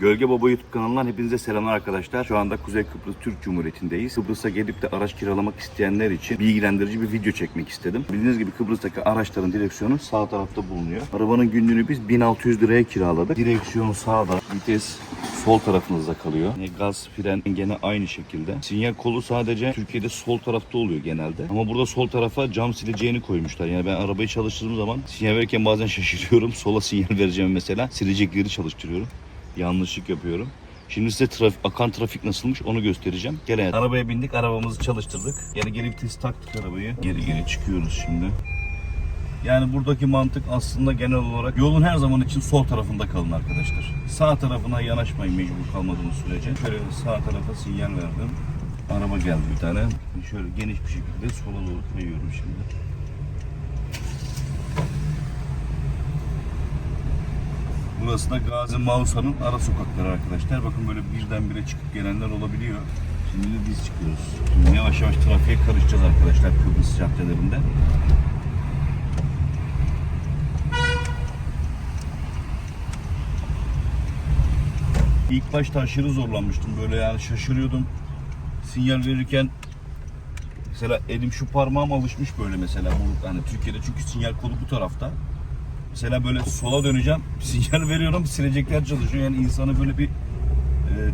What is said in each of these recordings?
Gölge Baba YouTube kanalından hepinize selamlar arkadaşlar. Şu anda Kuzey Kıbrıs Türk Cumhuriyeti'ndeyiz. Kıbrıs'a gelip de araç kiralamak isteyenler için bilgilendirici bir video çekmek istedim. Bildiğiniz gibi Kıbrıs'taki araçların direksiyonu sağ tarafta bulunuyor. Arabanın günlüğünü biz 1600 liraya kiraladık. Direksiyon sağda, vites sol tarafınızda kalıyor. Yani gaz, fren gene aynı şekilde. Sinyal kolu sadece Türkiye'de sol tarafta oluyor genelde. Ama burada sol tarafa cam sileceğini koymuşlar. Yani ben arabayı çalıştırdığım zaman sinyal verirken bazen şaşırıyorum. Sola sinyal vereceğim mesela. Silecekleri çalıştırıyorum yanlışlık yapıyorum. Şimdi size traf- akan trafik nasılmış onu göstereceğim. Gene arabaya bindik, arabamızı çalıştırdık. Geri geri vites taktık arabayı. Geri geri çıkıyoruz şimdi. Yani buradaki mantık aslında genel olarak yolun her zaman için sol tarafında kalın arkadaşlar. Sağ tarafına yanaşmayın mecbur kalmadığınız sürece. Şöyle sağ tarafa sinyal verdim. Araba geldi bir tane. Şöyle geniş bir şekilde sola doğru kayıyorum şimdi. Burası da Gazi Mausa'nın ara sokakları arkadaşlar. Bakın böyle birdenbire çıkıp gelenler olabiliyor. Şimdi de biz çıkıyoruz. Şimdi yavaş yavaş trafiğe karışacağız arkadaşlar Kıbrıs caddelerinde. İlk başta aşırı zorlanmıştım. Böyle yani şaşırıyordum. Sinyal verirken mesela elim şu parmağım alışmış böyle mesela bu hani Türkiye'de çünkü sinyal kolu bu tarafta. Mesela böyle sola döneceğim, sinyal veriyorum, silecekler çalışıyor. Yani insanı böyle bir e,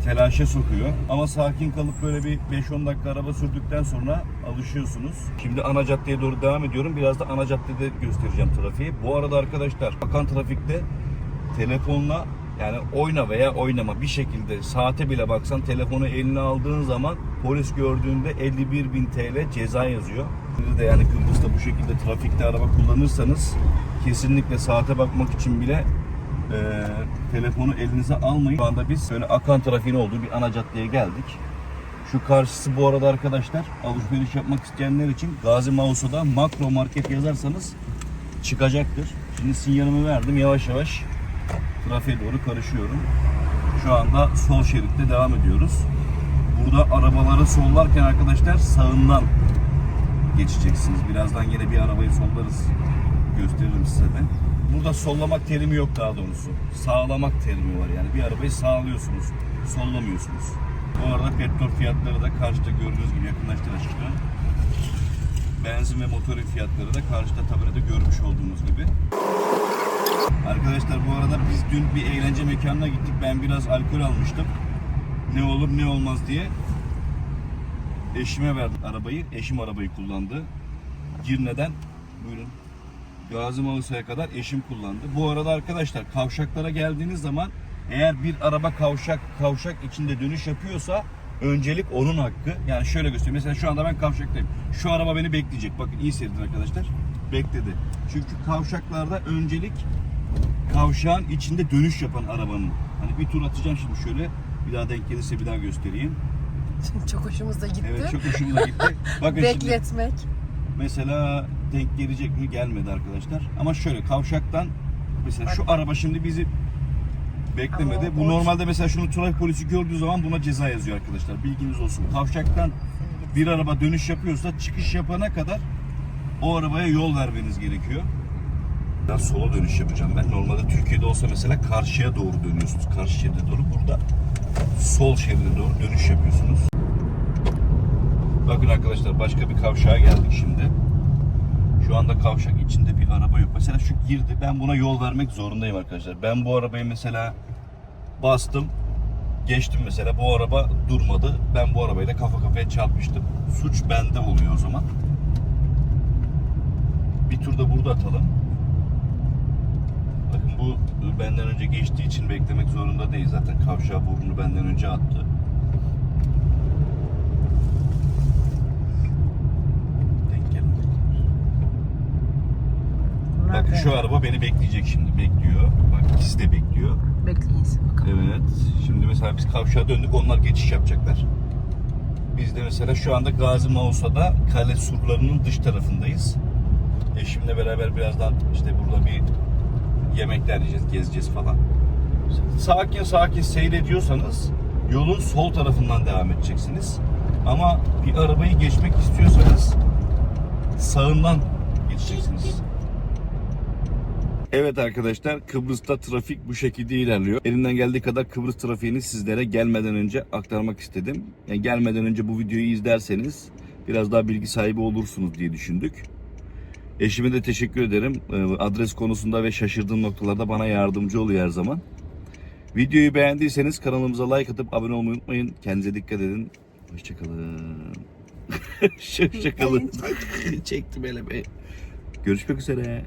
telaşa sokuyor. Ama sakin kalıp böyle bir 5-10 dakika araba sürdükten sonra alışıyorsunuz. Şimdi ana caddeye doğru devam ediyorum. Biraz da ana caddede göstereceğim trafiği. Bu arada arkadaşlar akan trafikte telefonla yani oyna veya oynama bir şekilde saate bile baksan telefonu eline aldığın zaman polis gördüğünde 51.000 TL ceza yazıyor. De yani Kıbrıs'ta bu şekilde trafikte araba kullanırsanız kesinlikle saate bakmak için bile e, telefonu elinize almayın. Şu anda biz böyle akan trafiğin olduğu bir ana caddeye geldik. Şu karşısı bu arada arkadaşlar alışveriş yapmak isteyenler için Gazi Mauso'da makro market yazarsanız çıkacaktır. Şimdi sinyalimi verdim yavaş yavaş trafiğe doğru karışıyorum. Şu anda sol şeritte devam ediyoruz. Burada arabaları sollarken arkadaşlar sağından geçeceksiniz. Birazdan yine bir arabayı sollarız. Gösteririm size de. Burada sollamak terimi yok daha doğrusu. Sağlamak terimi var yani. Bir arabayı sağlıyorsunuz. Sollamıyorsunuz. Bu arada petrol fiyatları da karşıda gördüğünüz gibi yakınlaştır aşkına. Benzin ve motorin fiyatları da karşıda tabelada görmüş olduğunuz gibi. Arkadaşlar bu arada biz dün bir eğlence mekanına gittik. Ben biraz alkol almıştım. Ne olur ne olmaz diye. Eşime verdim arabayı. Eşim arabayı kullandı. Girne'den buyurun. Gazi Mausa'ya kadar eşim kullandı. Bu arada arkadaşlar kavşaklara geldiğiniz zaman eğer bir araba kavşak kavşak içinde dönüş yapıyorsa öncelik onun hakkı. Yani şöyle göstereyim. Mesela şu anda ben kavşaktayım. Şu araba beni bekleyecek. Bakın iyi seyredin arkadaşlar. Bekledi. Çünkü kavşaklarda öncelik kavşağın içinde dönüş yapan arabanın. Hani bir tur atacağım şimdi şöyle. Bir daha denk gelirse bir daha göstereyim. Çok hoşumuza gitti. Evet çok hoşumuza gitti. Bakın şimdi Bekletmek. mesela denk gelecek mi gelmedi arkadaşlar. Ama şöyle kavşaktan mesela şu araba şimdi bizi beklemedi. Ama Bu o- normalde mesela şunu trafik polisi gördüğü zaman buna ceza yazıyor arkadaşlar. Bilginiz olsun. Kavşaktan bir araba dönüş yapıyorsa çıkış yapana kadar o arabaya yol vermeniz gerekiyor. Ben sola dönüş yapacağım ben. Normalde Türkiye'de olsa mesela karşıya doğru dönüyorsunuz. Karşı şeride doğru. Burada sol şeride doğru dönüş yapıyorsunuz. Bakın arkadaşlar başka bir kavşağa geldik şimdi. Şu anda kavşak içinde bir araba yok. Mesela şu girdi. Ben buna yol vermek zorundayım arkadaşlar. Ben bu arabayı mesela bastım. Geçtim mesela. Bu araba durmadı. Ben bu arabayla kafa kafaya çarpmıştım. Suç bende oluyor o zaman. Bir tur da burada atalım. Bakın bu benden önce geçtiği için beklemek zorunda değil. Zaten kavşağı burnunu benden önce attı. Denk gelmedi. Bakın şu araba beni bekleyecek şimdi. Bekliyor. Bak ikisi de bekliyor. Bekleyiz bakalım. Evet. Şimdi mesela biz kavşağa döndük. Onlar geçiş yapacaklar. Biz de mesela şu anda Gazi Mausa'da kale surlarının dış tarafındayız. Eşimle beraber birazdan işte burada bir yemekler yiyeceğiz, gezeceğiz falan. Sakin sakin seyrediyorsanız yolun sol tarafından devam edeceksiniz. Ama bir arabayı geçmek istiyorsanız sağından geçeceksiniz. Evet arkadaşlar Kıbrıs'ta trafik bu şekilde ilerliyor. Elimden geldiği kadar Kıbrıs trafiğini sizlere gelmeden önce aktarmak istedim. Yani gelmeden önce bu videoyu izlerseniz biraz daha bilgi sahibi olursunuz diye düşündük. Eşime de teşekkür ederim. Ee, Adres konusunda ve şaşırdığım noktalarda bana yardımcı oluyor her zaman. Videoyu beğendiyseniz kanalımıza like atıp abone olmayı unutmayın. Kendinize dikkat edin. Hoşçakalın. Hoşçakalın. Çektim be. Görüşmek üzere.